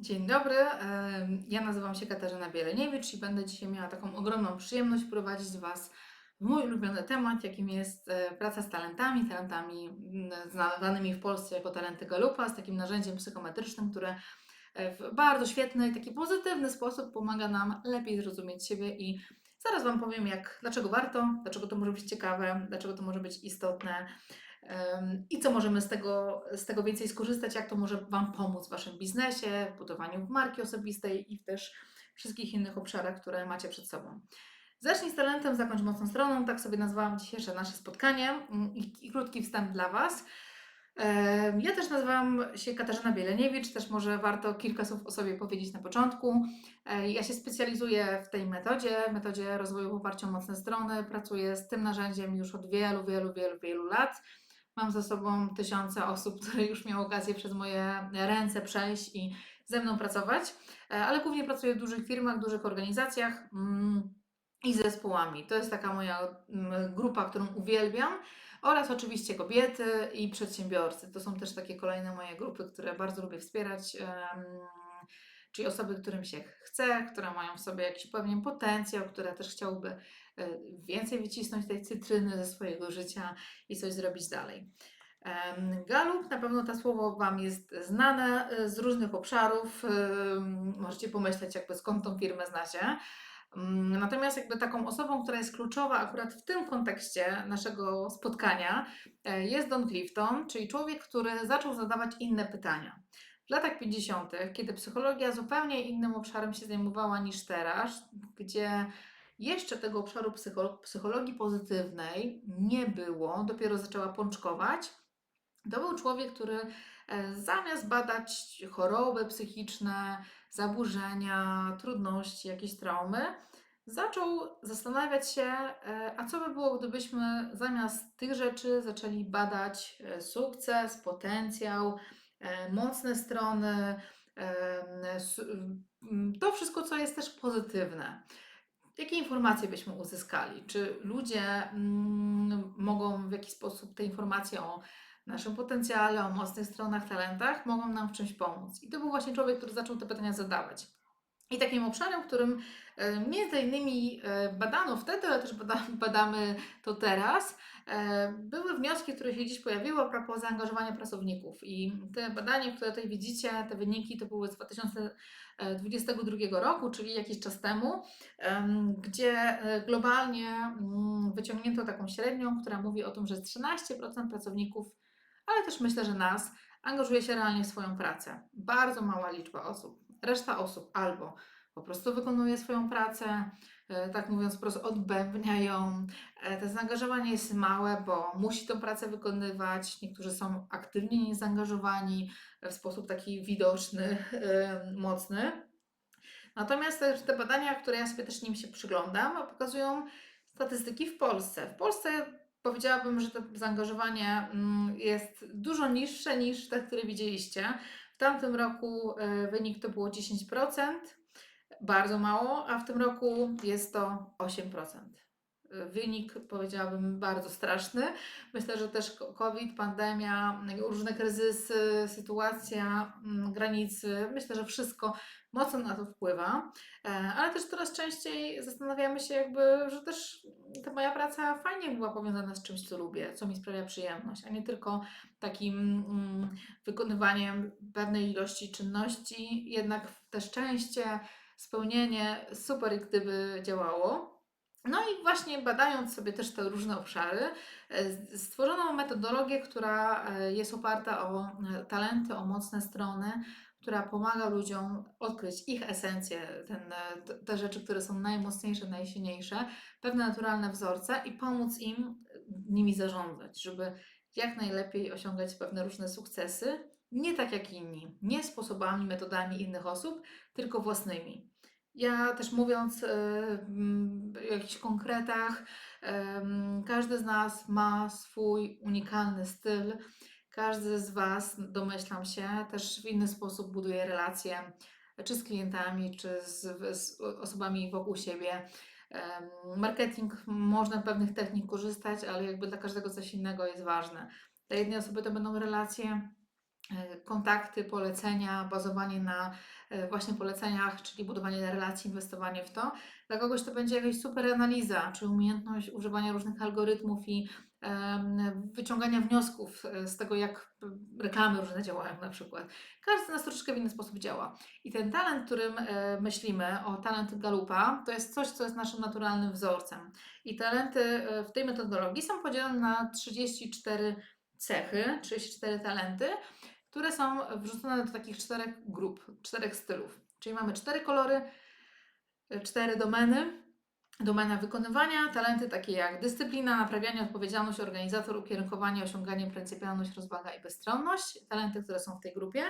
Dzień dobry, ja nazywam się Katarzyna Bieleniewicz i będę dzisiaj miała taką ogromną przyjemność prowadzić Was w mój ulubiony temat, jakim jest e, praca z talentami, talentami znanymi w Polsce jako talenty Galupa, z takim narzędziem psychometrycznym, które e, w bardzo świetny, taki pozytywny sposób pomaga nam lepiej zrozumieć siebie i zaraz Wam powiem, jak, dlaczego warto, dlaczego to może być ciekawe, dlaczego to może być istotne i co możemy z tego, z tego więcej skorzystać, jak to może Wam pomóc w Waszym biznesie, w budowaniu marki osobistej i w też wszystkich innych obszarach, które macie przed sobą. Zacznij z talentem, zakończ mocną stroną. Tak sobie nazwałam dzisiejsze nasze spotkanie mm, i, i krótki wstęp dla Was. Ja też nazywam się Katarzyna Bieleniewicz, też może warto kilka słów o sobie powiedzieć na początku. Ja się specjalizuję w tej metodzie, metodzie rozwoju w oparciu o mocne strony. Pracuję z tym narzędziem już od wielu, wielu, wielu, wielu lat. Mam za sobą tysiące osób, które już miały okazję przez moje ręce przejść i ze mną pracować, E, ale głównie pracuję w dużych firmach, dużych organizacjach. mm, i zespołami. To jest taka moja mm, grupa, którą uwielbiam. Oraz oczywiście kobiety i przedsiębiorcy. To są też takie kolejne moje grupy, które bardzo lubię wspierać. Czyli osoby, którym się chce, które mają w sobie jakiś pewien potencjał, które też chciałyby e, więcej wycisnąć tej cytryny ze swojego życia i coś zrobić dalej. Galup, na pewno to słowo Wam jest znane e, z różnych obszarów. em, Możecie pomyśleć, jakby skąd tą firmę znacie. Mm, Natomiast jakby taką osobą, która jest kluczowa akurat w tym kontekście naszego spotkania, e, jest Don Clifton, czyli człowiek, który zaczął zadawać inne pytania. W latach 50., kiedy psychologia zupełnie innym obszarem się zajmowała niż teraz, gdzie jeszcze tego obszaru psycho- psychologii pozytywnej nie było, dopiero zaczęła pączkować, to był człowiek, który e, zamiast badać choroby psychiczne, zaburzenia, trudności, jakieś traumy, zaczął zastanawiać się, e, a co by było, gdybyśmy zamiast tych rzeczy zaczęli badać e, sukces, potencjał, mocne strony, m, to wszystko, co jest też pozytywne. Jakie informacje byśmy uzyskali? Czy ludzie mm, mogą w jakiś sposób te informacje o naszym potencjale, o mocnych stronach, talentach, mogą nam w czymś pomóc? I to był właśnie człowiek, który zaczął te pytania zadawać. I takim obszarem, którym e, między innymi e, badano wtedy, ale też bada, badamy to teraz, e, były wnioski, które się dziś pojawiły a propos zaangażowania pracowników. I te badania, które tutaj widzicie, te wyniki to były z 2022 roku, czyli jakiś czas temu, em, gdzie globalnie mm, wyciągnięto taką średnią, która mówi o tym, że 13% pracowników, ale też myślę, że nas, angażuje się realnie w swoją pracę. Bardzo mała liczba osób. Reszta osób albo po prostu wykonuje swoją pracę, e, tak mówiąc, po prostu odbębnia ją. E, To zaangażowanie jest małe, bo musi tą pracę wykonywać. Niektórzy są aktywnie niezaangażowani w sposób taki widoczny, e, mocny. Natomiast te badania, które ja sobie też nim się przyglądam, pokazują statystyki w Polsce. W Polsce powiedziałabym, że to zaangażowanie mm, jest dużo niższe niż te, które widzieliście. W tamtym roku e, wynik to było 10%, bardzo mało, a w tym roku jest to 8%. Wynik powiedziałabym bardzo straszny. Myślę, że też COVID, pandemia, różne kryzysy, sytuacja mm, granicy, myślę, że wszystko mocno na to wpływa. E, Ale też coraz częściej zastanawiamy się, jakby, że też ta moja praca fajnie była powiązana z czymś, co lubię, co mi sprawia przyjemność, a nie tylko takim mm, wykonywaniem pewnej ilości czynności. Jednak też częście, spełnienie super gdyby działało. No i właśnie badając sobie też te różne obszary, e, stworzono metodologię, która e, jest oparta o e, talenty, o mocne strony, która pomaga ludziom odkryć ich esencję, ten, te rzeczy, które są najmocniejsze, najsilniejsze, pewne naturalne wzorce i pomóc im nimi zarządzać, żeby jak najlepiej osiągać pewne różne sukcesy, nie tak jak inni, nie sposobami, metodami innych osób, tylko własnymi. Ja też mówiąc e, o jakichś konkretach, em, każdy z nas ma swój unikalny styl. Każdy z Was, domyślam się, też w inny sposób buduje relacje, czy z klientami, czy z, z osobami wokół siebie. Marketing, można pewnych technik korzystać, ale jakby dla każdego coś innego jest ważne. Dla jednej osoby to będą relacje, e, kontakty, polecenia, bazowanie na e, właśnie poleceniach, czyli budowanie relacji, inwestowanie w to. Dla kogoś to będzie jakaś super analiza, czy umiejętność używania różnych algorytmów i wyciągania wniosków e, z tego, jak reklamy różne działają na przykład. Każdy z nas troszeczkę w inny sposób działa. I ten talent, którym e, myślimy, o talent Galupa, to jest coś, co jest naszym naturalnym wzorcem. I talenty e, w tej metodologii są podzielone na 34 cechy, 34 talenty, które są wrzucone do takich czterech grup, czterech stylów. Czyli mamy cztery kolory, cztery domeny. Domena wykonywania, talenty takie jak dyscyplina, naprawianie, odpowiedzialność, organizator, ukierunkowanie, osiąganie, pryncypialność, rozwaga i bezstronność. Talenty, które są w tej grupie.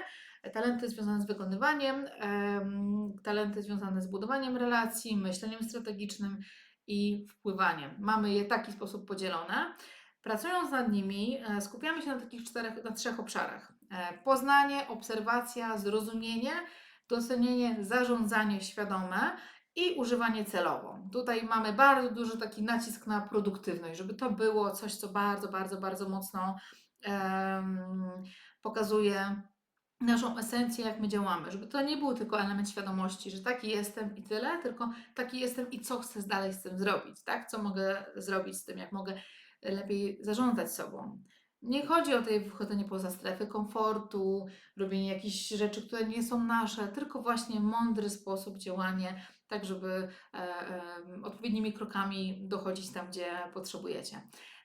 Talenty związane z wykonywaniem, em, talenty związane z budowaniem relacji, myśleniem strategicznym i wpływaniem. Mamy je w taki sposób podzielone. Pracując nad nimi, e, skupiamy się na takich czterech, na trzech obszarach. E, Poznanie, obserwacja, zrozumienie, docenienie, zarządzanie świadome i używanie celowo. Tutaj mamy bardzo duży taki nacisk na produktywność, żeby to było coś, co bardzo, bardzo, bardzo mocno em, pokazuje naszą esencję, jak my działamy, żeby to nie był tylko element świadomości, że taki jestem i tyle, tylko taki jestem i co chcę dalej z tym zrobić, tak? Co mogę zrobić z tym, jak mogę lepiej zarządzać sobą. Nie chodzi o tej wychodzenie poza strefę komfortu, robienie jakichś rzeczy, które nie są nasze, tylko właśnie mądry sposób działania, tak żeby e, e, odpowiednimi krokami dochodzić tam, gdzie potrzebujecie.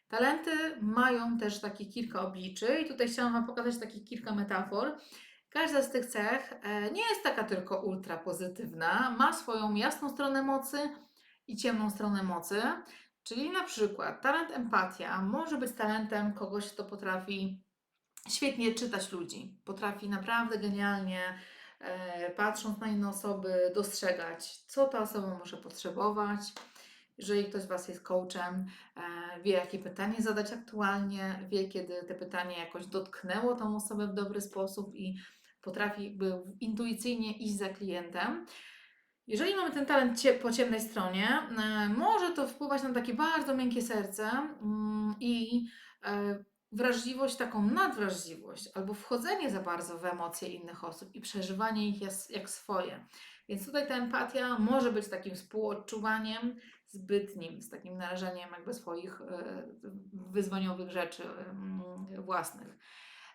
Talenty mają też takie kilka obliczy i tutaj chciałam Wam pokazać takich kilka metafor. Każda z tych cech e, nie jest taka tylko ultra pozytywna, ma swoją jasną stronę mocy i ciemną stronę mocy. Czyli na przykład talent empatia może być talentem kogoś, kto potrafi świetnie czytać ludzi, potrafi naprawdę genialnie, e, patrząc na inne osoby, dostrzegać, co ta osoba może potrzebować. Jeżeli ktoś z Was jest coachem, e, wie, jakie pytanie zadać aktualnie, wie, kiedy te pytanie jakoś dotknęło tą osobę w dobry sposób i potrafi jakby intuicyjnie iść za klientem. Jeżeli mamy ten talent cie, po ciemnej stronie, e, może to wpływać na takie bardzo miękkie serce mm, i e, wrażliwość, taką nadwrażliwość, albo wchodzenie za bardzo w emocje innych osób i przeżywanie ich jak, jak swoje. Więc tutaj ta empatia może być takim współodczuwaniem zbytnim, z takim narażeniem jakby swoich e, wyzwaniowych rzeczy mm, własnych.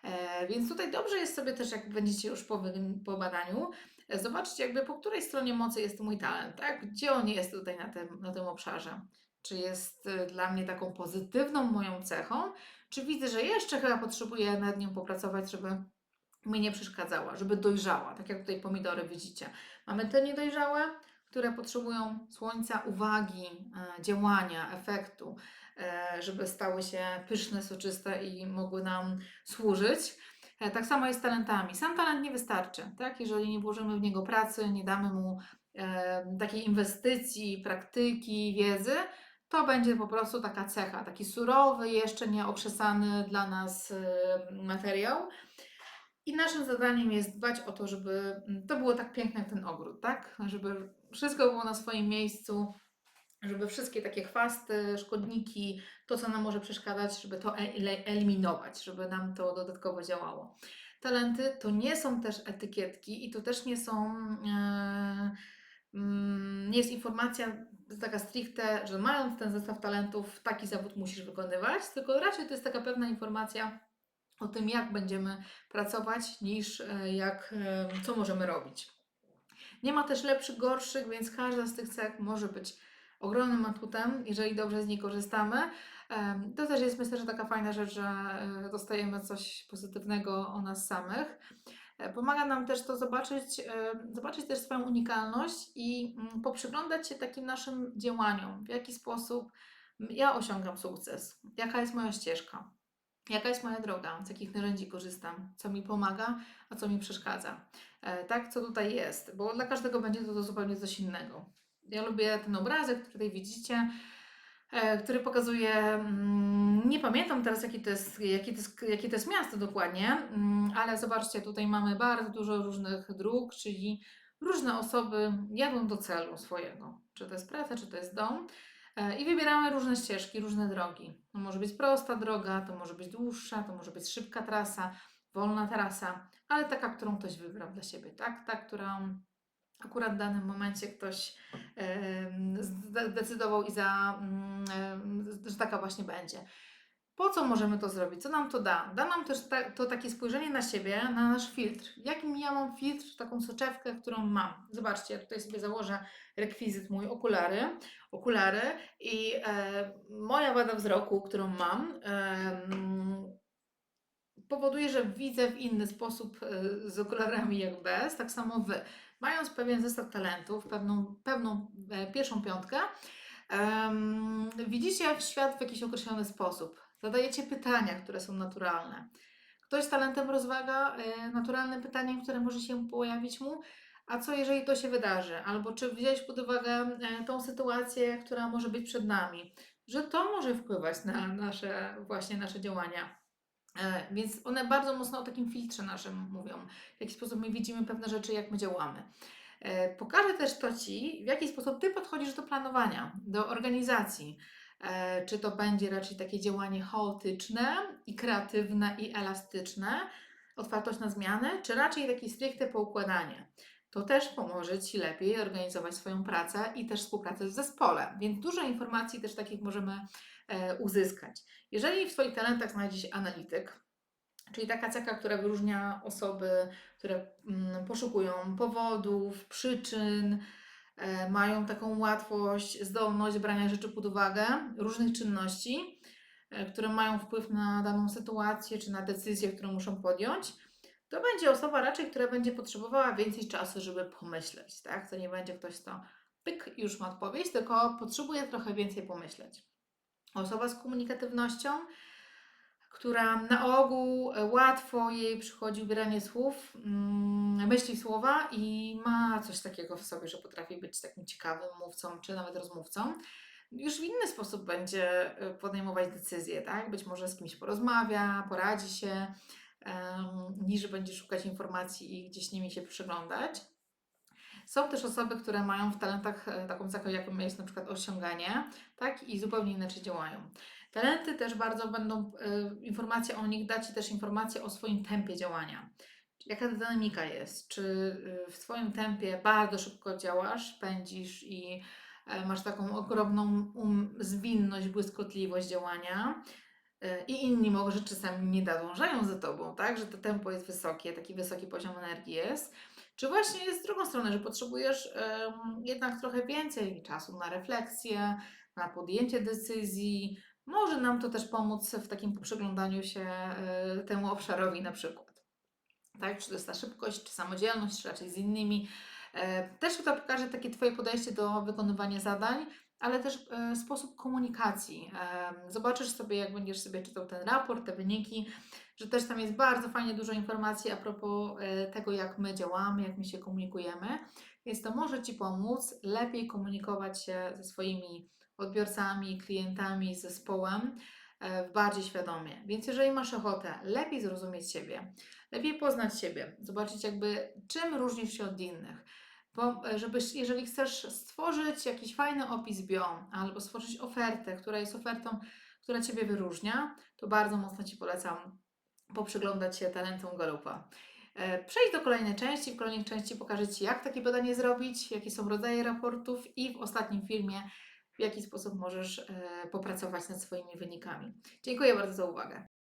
E, Więc tutaj dobrze jest sobie też, jak będziecie już po, po badaniu, zobaczyć jakby po której stronie mocy jest mój talent, tak? Gdzie on jest tutaj na tym, na tym obszarze. Czy jest e, dla mnie taką pozytywną moją cechą, czy widzę, że jeszcze chyba potrzebuję nad nią popracować, żeby mi nie przeszkadzała, żeby dojrzała, tak jak tutaj pomidory widzicie. Mamy te niedojrzałe, które potrzebują słońca, uwagi, e, działania, efektu, e, żeby stały się pyszne, soczyste i mogły nam służyć. E, Tak samo jest z talentami. Sam talent nie wystarczy, tak? Jeżeli nie włożymy w niego pracy, nie damy mu e, takiej inwestycji, praktyki, wiedzy, to będzie po prostu taka cecha, taki surowy, jeszcze nie okrzesany dla nas e, materiał. I naszym zadaniem jest dbać o to, żeby to było tak piękne jak ten ogród, tak? Żeby wszystko było na swoim miejscu, żeby wszystkie takie chwasty, szkodniki, to co nam może przeszkadzać, żeby to e- eliminować, żeby nam to dodatkowo działało. Talenty to nie są też etykietki i to też nie są, e, mm, nie jest informacja taka stricte, że mając ten zestaw talentów, taki zawód musisz wykonywać, tylko raczej to jest taka pewna informacja o tym, jak będziemy pracować, niż e, jak, co możemy robić. Nie ma też lepszych, gorszych, więc każda z tych cech może być ogromnym atutem, jeżeli dobrze z niej korzystamy. To też jest myślę, że taka fajna rzecz, że e, dostajemy coś pozytywnego o nas samych. E, Pomaga nam też to zobaczyć, e, zobaczyć też swoją unikalność i mm, poprzyglądać się takim naszym działaniom, w jaki sposób ja osiągam sukces, jaka jest moja ścieżka, jaka jest moja droga, z jakich narzędzi korzystam, co mi pomaga, a co mi przeszkadza. Tak, co tutaj jest, bo dla każdego będzie to, to zupełnie coś innego. Ja lubię ten obrazek, który tutaj widzicie, e, który pokazuje, mm, nie pamiętam teraz jaki to jest, jaki to jest, jakie to jest miasto dokładnie, mm, ale zobaczcie, tutaj mamy bardzo dużo różnych dróg, czyli różne osoby jadą do celu swojego, czy to jest praca, czy to jest dom. E, I wybieramy różne ścieżki, różne drogi. To może być prosta droga, to może być dłuższa, to może być szybka trasa, wolna trasa, ale taka, którą ktoś wybrał dla siebie, tak? Ta, którą akurat w danym momencie ktoś zdecydował i za, mm, że taka właśnie będzie. Po co możemy to zrobić? Co nam to da? Da nam też ta, to takie spojrzenie na siebie, na nasz filtr. Jakim ja mam filtr, taką soczewkę, którą mam. Zobaczcie, ja tutaj sobie założę rekwizyt mój, okulary, okulary i e, moja wada wzroku, którą mam, em, powoduje, że widzę w inny sposób e, z okularami jak bez, tak samo Wy. Mając pewien zestaw talentów, pewną, pewną e, pierwszą piątkę, widzicie świat w jakiś określony sposób. Zadajecie pytania, które są naturalne. Ktoś z talentem rozwaga e, naturalnym pytaniem, które może się pojawić mu, a co jeżeli to się wydarzy? Albo czy wziąłeś pod uwagę e, tą sytuację, która może być przed nami, że to może wpływać na nasze właśnie nasze działania. E, Więc one bardzo mocno o takim filtrze naszym mówią, w jaki sposób my widzimy pewne rzeczy, jak my działamy. E, Pokażę też to Ci, w jaki sposób Ty podchodzisz do planowania, do organizacji. E, Czy to będzie raczej takie działanie chaotyczne i kreatywne i elastyczne, otwartość na zmiany, czy raczej takie stricte poukładanie. To też pomoże Ci lepiej organizować swoją pracę i też współpracę w zespole, więc dużo informacji też takich możemy e, uzyskać. Jeżeli w swoich talentach znajdzie się analityk, czyli taka cecha, która wyróżnia osoby, które mm, poszukują powodów, przyczyn, e, mają taką łatwość, zdolność brania rzeczy pod uwagę, różnych czynności, e, które mają wpływ na daną sytuację czy na decyzję, którą muszą podjąć, to będzie osoba raczej, która będzie potrzebowała więcej czasu, żeby pomyśleć, tak? To nie będzie ktoś, kto pyk, już ma odpowiedź, tylko potrzebuje trochę więcej pomyśleć. Osoba z komunikatywnością, która na ogół e, łatwo jej przychodzi ubieranie słów, mm, myśli słowa i ma coś takiego w sobie, że potrafi być takim ciekawym mówcą, czy nawet rozmówcą. Już w inny sposób będzie e, podejmować decyzje, tak? Być może z kimś porozmawia, poradzi się, niż będzie szukać informacji i gdzieś nimi się przyglądać. Są też osoby, które mają w talentach e, taką cechę, jaką jest na przykład osiąganie, tak? I zupełnie inaczej działają. Talenty też bardzo będą, e, informacje o nich dać też informacje o swoim tempie działania. Jaka ta dynamika jest? Czy e, w swoim tempie bardzo szybko działasz, pędzisz i masz taką ogromną um, zwinność, błyskotliwość działania? E, I inni może czasami nie nadążają za tobą, tak? Że to tempo jest wysokie, taki wysoki poziom energii jest. Czy właśnie jest z drugą stronę, że potrzebujesz em, jednak trochę więcej czasu na refleksję, na podjęcie decyzji. Może nam to też pomóc w takim przyglądaniu się e, temu obszarowi na przykład. Tak? Czy to jest ta szybkość, czy samodzielność, czy raczej z innymi. E, Też to pokaże takie Twoje podejście do wykonywania zadań, ale też e, sposób komunikacji. E, Zobaczysz sobie, jak będziesz sobie czytał ten raport, te wyniki, że też tam jest bardzo fajnie dużo informacji a propos e, tego, jak my działamy, jak my się komunikujemy. Więc to może Ci pomóc lepiej komunikować się ze swoimi odbiorcami, klientami, zespołem bardziej świadomie. Więc jeżeli masz ochotę lepiej zrozumieć siebie, lepiej poznać siebie, zobaczyć jakby czym różnisz się od innych, bo e, żebyś, jeżeli chcesz stworzyć jakiś fajny opis bio albo stworzyć ofertę, która jest ofertą, która Ciebie wyróżnia, to bardzo mocno Ci polecam poprzyglądać się talentom Galupa. E, Przejdź do kolejnej części. W kolejnej części pokażę Ci, jak takie badanie zrobić, jakie są rodzaje raportów i w ostatnim filmie, w jaki sposób możesz e, popracować nad swoimi wynikami. Dziękuję bardzo za uwagę.